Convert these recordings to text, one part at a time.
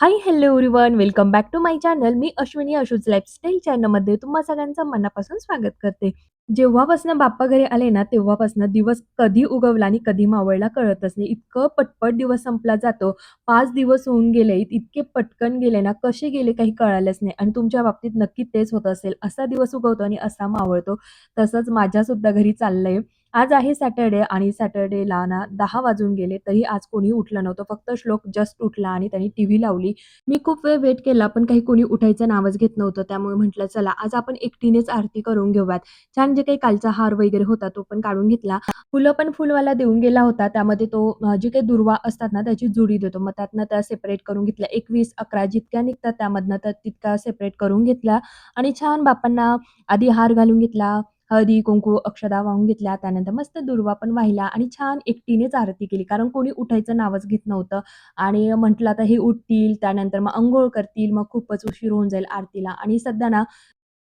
Hi, hello everyone. Welcome back to my channel. Me Ashwini Ashu's lifestyle चॅनलमध्ये तुम्हा सगळ्यांचं मनापासून स्वागत करते. जेव्हापासून बाप्पा घरी आले ना, तेव्हापासून दिवस कधी उगवला आणि कधी मावळला कळतच नाही. इतकं पटपट दिवस संपला जातो. पाच दिवस होऊन गेले, इतके पटकन गेले ना, कसे गेले काही कळालंच नाही आणि तुमच्या बाबतीत नक्की तेच होत असेल. असा दिवस उगवतो आणि असा मावळतो. तसंच माझ्यासुद्धा घरी चाललंय. आज आहे सॅटर्डे आणि सॅटर्डेला ना दहा वाजून गेले, तरी आज कोणी उठलं नव्हतं. फक्त श्लोक जस्ट उठला आणि त्यांनी टी व्ही लावली. मी खूप वेळ वेट केला, पण काही कोणी उठायचं नावच घेत नव्हतं. त्यामुळे म्हटलं चला आज आपण एकटीनेच आरती करून घेऊयात. छान जे काही कालचा हार वगैरे होता तो पण काढून घेतला. फुलं पण फुलवाला देऊन गेला होता. त्यामध्ये तो जे काही दुर्वा असतात ना त्याची जुडी देतो. मग त्यातनं त्या सेपरेट करून घेतल्या. 21, 11 जितक्या निघतात त्यामधनं तर तितका सेपरेट करून घेतल्या आणि छान बापांना आधी हार घालून घेतला. हळदी, कुंकू, अक्षदा वाहून घेतल्या. त्यानंतर मस्त दुर्वा पण वाहिला आणि छान एकटीनेच आरती केली. कारण कोणी उठायचं नावच घेत नव्हतं. आणि म्हटलं आता हे उठतील, त्यानंतर मग अंघोळ करतील, मग खूपच उशीर होऊन जाईल आरतीला आणि सध्या ना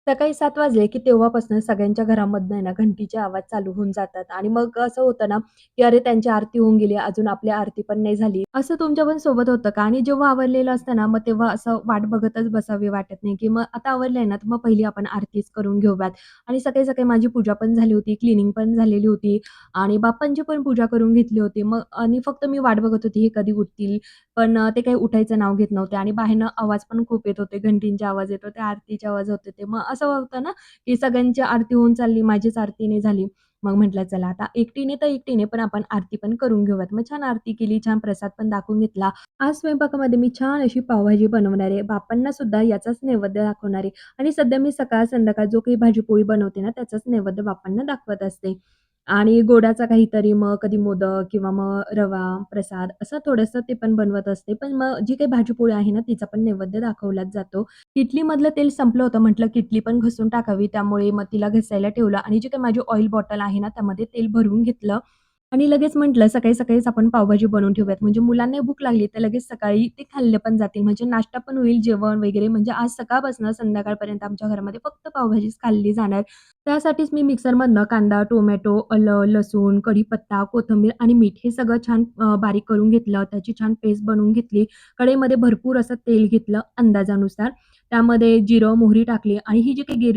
सकाळी सात वाजले, की तेव्हापासून सगळ्यांच्या घरामधनं आहे ना घंटीचे आवाज चालू होऊन जातात आणि मग असं होतं ना, की अरे त्यांची आरती होऊन गेली, अजून आपली आरती पण नाही झाली. असं तुमच्या पण सोबत होतं का? आणि जेव्हा आवरलेलं असतं ना, मग तेव्हा असं वाट बघतच बसावी वाटत नाही, की मग आता आवरलंय ना, तर मग पहिली आपण आरतीच करून घेऊयात. आणि सकाळी-सकाळी माझी पूजा पण झाली होती, क्लिनिंग पण झालेली होती आणि बाप्पांची पण पूजा करून घेतली होती. मग आणि फक्त मी वाट बघत होती, हे कधी उठतील पण ते काही उठायचं नाव घेत नव्हते आणि बाहेरनं आवाज पण खूप येत होते. घंटींचे आवाज येत होते, आरतीचे आवाज होते ते मग असं होतं ना, की सगळ्यांची आरती होऊन चालली, माझीच आरती नाही झाली. मग म्हटलं चला आता एकटीने तर एकटीने, पण आपण आरती पण करून घेऊयात. मग छान आरती केली, छान प्रसाद पण दाखवून घेतला. आज स्वयंपाकामध्ये मी छान अशी पावभाजी बनवणार आहे. बापांना सुद्धा याचाच नैवेद्य दाखवणार आहे आणि सध्या मी सकाळ संध्याकाळ जो काही भाजी बनवते ना, त्याचाच नैवेद्य बाप्पांना दाखवत असते. आणि गोडाचा काहीतरी मग कधी मोदक किंवा मग रवा, प्रसाद असं थोडंसं ते पण बनवत असते. पण मग जी काही भाजीपोळी आहे ना, तिचा पण नैवेद्य दाखवलाच जातो. किटलीमधलं तेल संपलं होतं. म्हटलं किटली पण घासून टाकावी. त्यामुळे मग तिला घासायला ठेवलं आणि जी काही माझी ऑइल बॉटल आहे ना, त्यामध्ये तेल भरून घेतलं आणि लगेच म्हटलं सकाळी-सकाळीच आपण पावभाजी बनवून ठेवूयात. म्हणजे मुलांना भूक लागली तर लगेच सकाळी ते खाल्ले पण जातील. म्हणजे नाश्ता पण होईल, जेवण वगैरे. म्हणजे आज सकाळपासून संध्याकाळपर्यंत आमच्या घरामध्ये फक्त पावभाजीच खाल्ली जाणार. त्यासाठीच मी मिक्सरमधनं कांदा, टोमॅटो, अल लसूण, कढीपत्ता, कोथिंबीर आणि मीठ हे सगळं छान बारीक करून घेतलं. त्याची छान पेस्ट बनवून घेतली. कढईमध्ये भरपूर असं तेल घेतलं अंदाजानुसार. त्यामध्ये जिरं, मोहरी टाकली आणि ही जी काही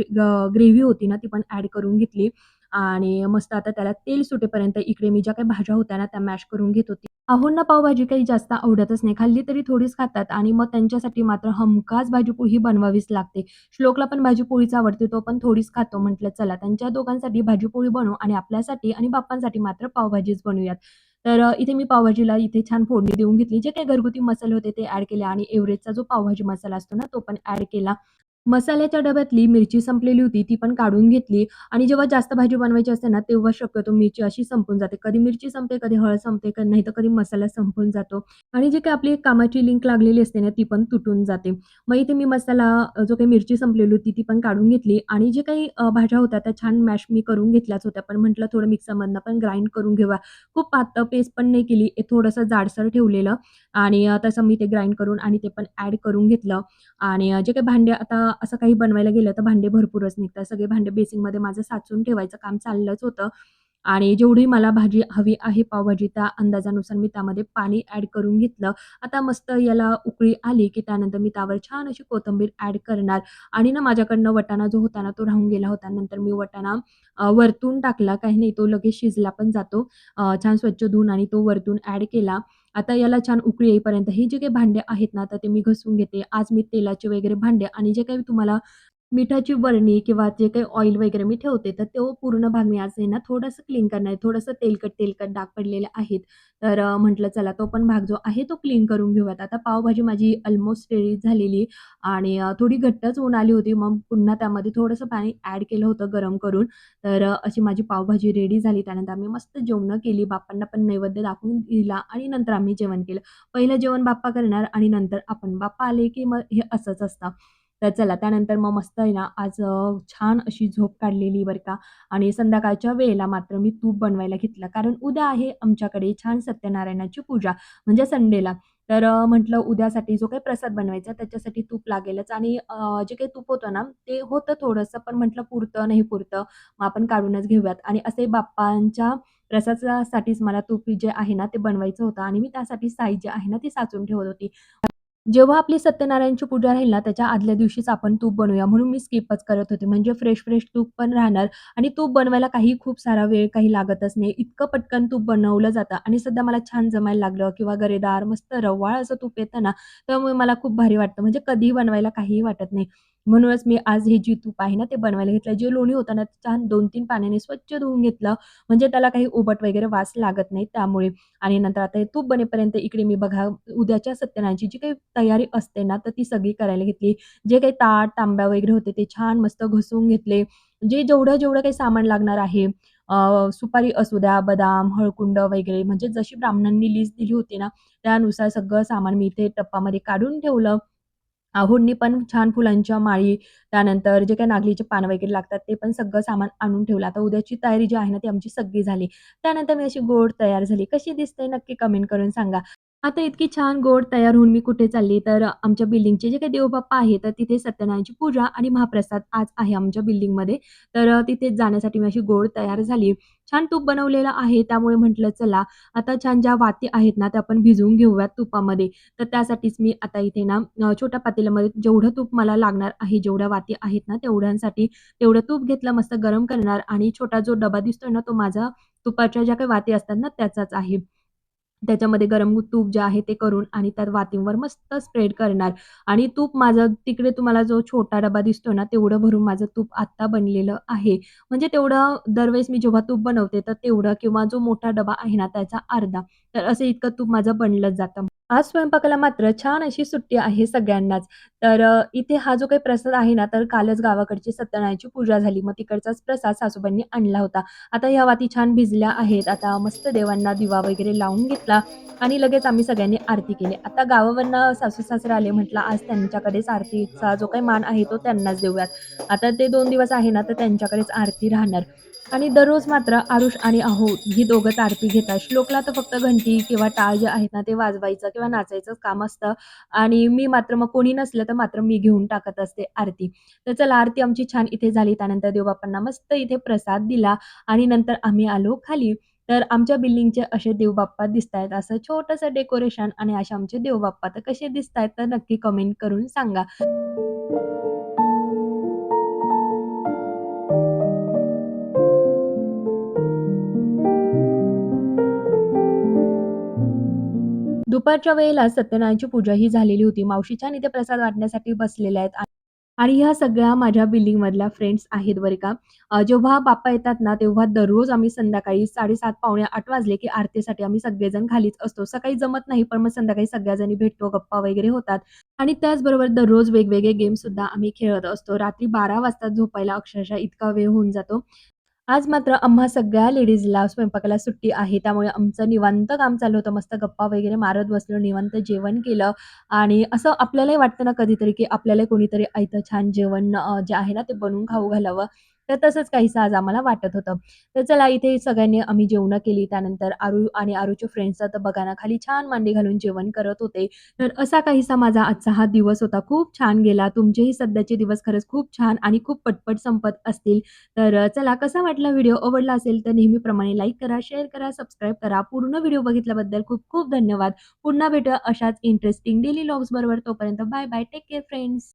ग्रेव्ही होती ना, ती पण ॲड करून घेतली आणि मस्त आता त्याला तेल सुटेपर्यंत इकडे मी ज्या काही भाज्या होत्या ना, त्या मॅश करून घेत होती. अहोंना पावभाजी काही जास्त आवडतच नाही. खाल्ली तरी थोडीच खातात आणि मग त्यांच्यासाठी मात्र हमखास भाजीपोळी ही बनवावीच लागते. श्लोकला पण भाजीपोळीच आवडते, तो पण थोडीच खातो. म्हटलं चला त्यांच्या दोघांसाठी भाजीपोळी बनवू आणि आपल्यासाठी आणि बाप्पांसाठी मात्र पावभाजीच बनवूयात. तर इथे मी पावभाजीला इथे छान फोडणी देऊन घेतली. जे काही घरगुती मसाले होते ते ॲड केले आणि एव्हरेजचा जो पावभाजी मसाला असतो ना, तो पण ॲड केला. मसाल्याच्या डब्यातली मिरची संपलेली होती, ती पण काढून घेतली आणि जेव्हा जास्त भाजी बनवायची असते ना, तेव्हा शक्यतो मिरची अशी संपून जाते. कधी मिरची संपते, कधी हळद संपते, का नाही तर कधी मसाला संपून जातो आणि जे काही आपली कामाची लिंक लागलेली असते ना, ती पण तुटून जाते. मग इथे मी मसाला जो काही मिरची संपलेली होती, ती पण काढून घेतली आणि जे काही भाज्या होत्या त्या छान मॅश मी करून घेतल्याच होत्या. पण म्हटलं थोडं मिक्सरमधनं पण ग्राइंड करून घेऊया. खूप पातळ पेस्ट पण नाही केली, थोडंसं जाडसर ठेवलेलं आणि तसं मी ते ग्राइंड करून आणि ते पण ॲड करून घेतलं आणि जे काही भांडे आता असं काही बनवायला गेलं तर भांडे भरपूरच निघतात. सगळे भांडे बेसिंगमध्ये माझं साचवून ठेवायचं काम चाललंच होतं आणि जेवढी मला भाजी हवी आहे पावभाजी त्या अंदाजानुसार मी त्यामध्ये पाणी ॲड करून घेतलं. आता मस्त याला उकळी आली, की त्यानंतर मी त्यावर छान अशी कोथिंबीर ॲड करणार आणि ना माझ्याकडनं वटाणा जो होता ना, तो राहून गेला होता. नंतर मी वटाणा वरतून टाकला. काही नाही तो लगेच शिजला पण जातो. छान स्वच्छ धुवून आणि तो वरतून ॲड केला. आता याला छान उकळी येईपर्यंत हे जे काही भांडे आहेत ना, तर ते मी घसून घेते. आज मी तेलाचे वगैरे भांडे आणि जे काही तुम्हाला मिठाची बरणी किंवा जे काही ऑइल वगैरे मी ठेवते, तर तो पूर्ण भाग मी आज आहे ना थोडंसं क्लीन करणार आहे. थोडंसं तेलकट-तेलकट डाग पडलेले आहेत. तर म्हटलं चला तो पण भाग जो आहे तो क्लीन करून घेऊयात. आता पावभाजी माझी ऑलमोस्ट रेडी झालेली आणि थोडी घट्टच होऊन आली होती. मग पुन्हा त्यामध्ये थोडंसं पाणी ॲड केलं होतं गरम करून. तर अशी माझी पावभाजी रेडी झाली. त्यानंतर आम्ही मस्त जेवणं केली. बाप्पांना पण नैवेद्य दाखवून दिला आणि नंतर आम्ही जेवण केलं. पहिलं जेवण बाप्पा करणार आणि नंतर आपण. बाप्पा आले की मग हे असंच असतं. तर चला त्यानंतर मग मस्त आहे ना, आज छान अशी झोप काढलेली बरं का आणि संध्याकाळच्या वेळेला मात्र मी तूप बनवायला घेतलं. कारण उद्या आहे आमच्याकडे छान सत्यनारायणाची पूजा म्हणजे संडेला. तर म्हटलं उद्यासाठी जो काही प्रसाद बनवायचा त्याच्यासाठी तूप लागेलच आणि जे काही तूप होतं ना, ते होतं थोडंसं पण म्हटलं पुरतं, नाही पुरतं, मग आपण काढूनच घेऊयात आणि असे बाप्पांच्या प्रसादासाठीच मला तूप जे आहे ना, ते बनवायचं होतं आणि मी त्यासाठी साई जी आहे ना, ती साचून ठेवत होती. जेव्हा आपली सत्यनारायणची पूजा राहील ना, त्याच्या आदल्या दिवशीच आपण तूप बनवूया म्हणून मी स्किपच करत होते. म्हणजे फ्रेश-फ्रेश तूप पण राहणार आणि तूप बनवायला काही खूप सारा वेळ काही लागतच नाही. इतकं पटकन तूप बनवलं जातं आणि सध्या मला छान जमायला लागलं किंवा गरेदार मस्त रवाळ असं तूप येतं ना, त्यामुळे मला खूप भारी वाटतं. म्हणजे कधीही बनवायला काहीही वाटत नाही. म्हणूनच मी आज हे जी तूप आहे ना, ते बनवायला घेतलं. जे लोणी होतं ना, छान 2-3 पाण्याने स्वच्छ धुवून घेतलं. म्हणजे त्याला काही उबट वगैरे वास लागत नाही त्यामुळे. आणि नंतर आता हे तूप बनेपर्यंत इकडे मी बघा उद्याच्या सत्यनारायणची जी काही तयारी असते ना, तर ती सगळी करायला घेतली. जे काही ताट, तांब्या वगैरे होते ते छान मस्त घुसवून घेतले. जे जेवढं-जेवढं काही सामान लागणार आहे सुपारी असू द्या, बदाम, हळकुंड वगैरे म्हणजे जशी ब्राह्मणांनी लिस्ट दिली होती ना, त्यानुसार सगळं सामान मी इथे टप्पामध्ये काढून ठेवलं. आहोंनी पण छान फुलांच्या माळी, त्यानंतर जे काही नागलीचे पानं वगैरे लागतात ते पण सगळं सामान आणून ठेवलं. आता उद्याची तयारी जी आहे ना, ती आमची सगळी झाली. त्यानंतर मी अशी गोड तयार झाली. कशी दिसते नक्की कमेंट करून सांगा. आता इतकी छान गोड तयार होऊन मी कुठे चालली, तर आमच्या बिल्डिंगचे जे काही देवबाप्पा आहे, तर तिथे सत्यनारायणची पूजा आणि महाप्रसाद आज आहे आमच्या बिल्डिंगमध्ये. तर तिथे जाण्यासाठी मी अशी गोड तयार झाली. छान तूप बनवलेलं आहे, त्यामुळे म्हटलं चला आता छान ज्या वाती आहेत ना, त्या आपण भिजवून घेऊयात तुपामध्ये. तर त्यासाठीच मी आता इथे ना छोट्या पातेल्यामध्ये जेवढं तूप मला लागणार आहे, जेवढ्या वाती आहेत ना, तेवढ्यांसाठी तेवढं तूप घेतलं, मस्त गरम करणार आणि छोटा जो डबा दिसतोय ना, तो माझा तुपाच्या ज्या काही वाती असतात ना, त्याचाच आहे. त्याच्यामध्ये गरम तूप जे आहे ते करून आणि त्यात वातींवर मस्त स्प्रेड करणार आणि तूप माझं तिकडे तुम्हाला जो छोटा डबा दिसतो ना, तेवढं भरून माझं तूप आत्ता बनलेलं आहे. म्हणजे तेवढं दरवेळेस मी जेव्हा तूप बनवते, तर तेवढं किंवा जो मोठा डबा आहे ना, त्याचा अर्धा. तर असं इतकं तूप माझं बनलंच जातं. आज स्वयंपाकाला मात्र छान अशी सुट्टी आहे सगळ्यांनाच. तर इथे हा जो काही प्रसाद आहे ना, तर कालच गावाकडची सत्यनारायणची पूजा झाली. मग तिकडचाच प्रसाद सासूबाईंनी आणला होता. आता ह्या वाती छान भिजल्या आहेत. आता मस्त देवांना दिवा वगैरे लावून घेतला आणि लगेच आम्ही सगळ्यांनी आरती केली. आता गावावरनं सासू-सासरे आले. म्हटलं आज त्यांच्याकडेच आरतीचा जो काही मान आहे तो त्यांनाच देऊयात. आता ते दोन दिवस आहे ना, तर त्यांच्याकडेच आरती राहणार. आणि दररोज मात्र आरुष आणि अहो ही दोघंच आरती घेतात. श्लोकला तर फक्त घंटी किंवा टाळ जे आहेत ना, ते वाजवायचं किंवा नाचायचं काम असतं आणि मी मात्र मग कोणी नसलं तर मात्र मी घेऊन टाकत असते आरती. तर चला आरती आमची छान इथे झाली. त्यानंतर देवबापांना मस्त इथे प्रसाद दिला आणि नंतर आम्ही आलो खाली. तर आमच्या बिल्डिंगचे असे देवबाप्पा दिसतायत. असं छोटंसं डेकोरेशन आणि असे आमचे देवबाप्पा. तर कसे दिसतायत तर नक्की कमेंट करून सांगा. दुपारच्या वेळेला सत्यनारायणची पूजा ही झालेली होती. मावशीच्या आणि प्रसाद वाटण्यासाठी बसलेल्या आहेत. आणि ह्या सगळ्या माझ्या बिल्डिंगमधल्या फ्रेंड्स आहेत बरे का. जेव्हा बाप्पा येतात ना, तेव्हा दररोज आम्ही संध्याकाळी 7:30 पावणे आठ वाजले, की आरतीसाठी आम्ही सगळेजण खालीच असतो. सकाळी जमत नाही, पण मग संध्याकाळी सगळ्या भेटतो, गप्पा वगैरे होतात. आणि त्याचबरोबर दररोज वेगवेगळे गेम सुद्धा आम्ही खेळत असतो. रात्री 12 वाजता झोपायला अक्षरशः इतका वेळ होऊन जातो. आज मात्र आम्हा सगळ्या लेडीजला स्वयंपाकाला सुट्टी आहे. त्यामुळे आमचं निवांत काम चालू होतं. मस्त गप्पा वगैरे मारत बसलो, निवांत जेवण केलं आणि असं आपल्यालाही वाटतं ना कधीतरी, की आपल्याला कोणीतरी आयतं छान जेवण जे आहे ना ते बनवून खाऊ घालावं. तर तसंच काहीसं आज आम्हाला वाटत होतं. तर चला इथे सगळ्यांनी आम्ही जेवणं केली. त्यानंतर आरू आणि आरूच्या फ्रेंड्स तर बघा ना खाली छान मांडी घालून जेवण करत होते. तर असा काहीसा माझा आजचा हा दिवस होता. खूप छान गेला. तुमचेही सध्याचे दिवस खरंच खूप छान आणि खूप पटपट संपत असतील. तर चला कसा वाटला व्हिडिओ? आवडला असेल तर नेहमीप्रमाणे लाईक करा, शेअर करा, सबस्क्राईब करा. पूर्ण व्हिडिओ बघितल्याबद्दल खूप खूप धन्यवाद. पुन्हा भेटूया अशाच इंटरेस्टिंग डेली व्लॉग्सबरोबर. तोपर्यंत bye bye. Take care friends.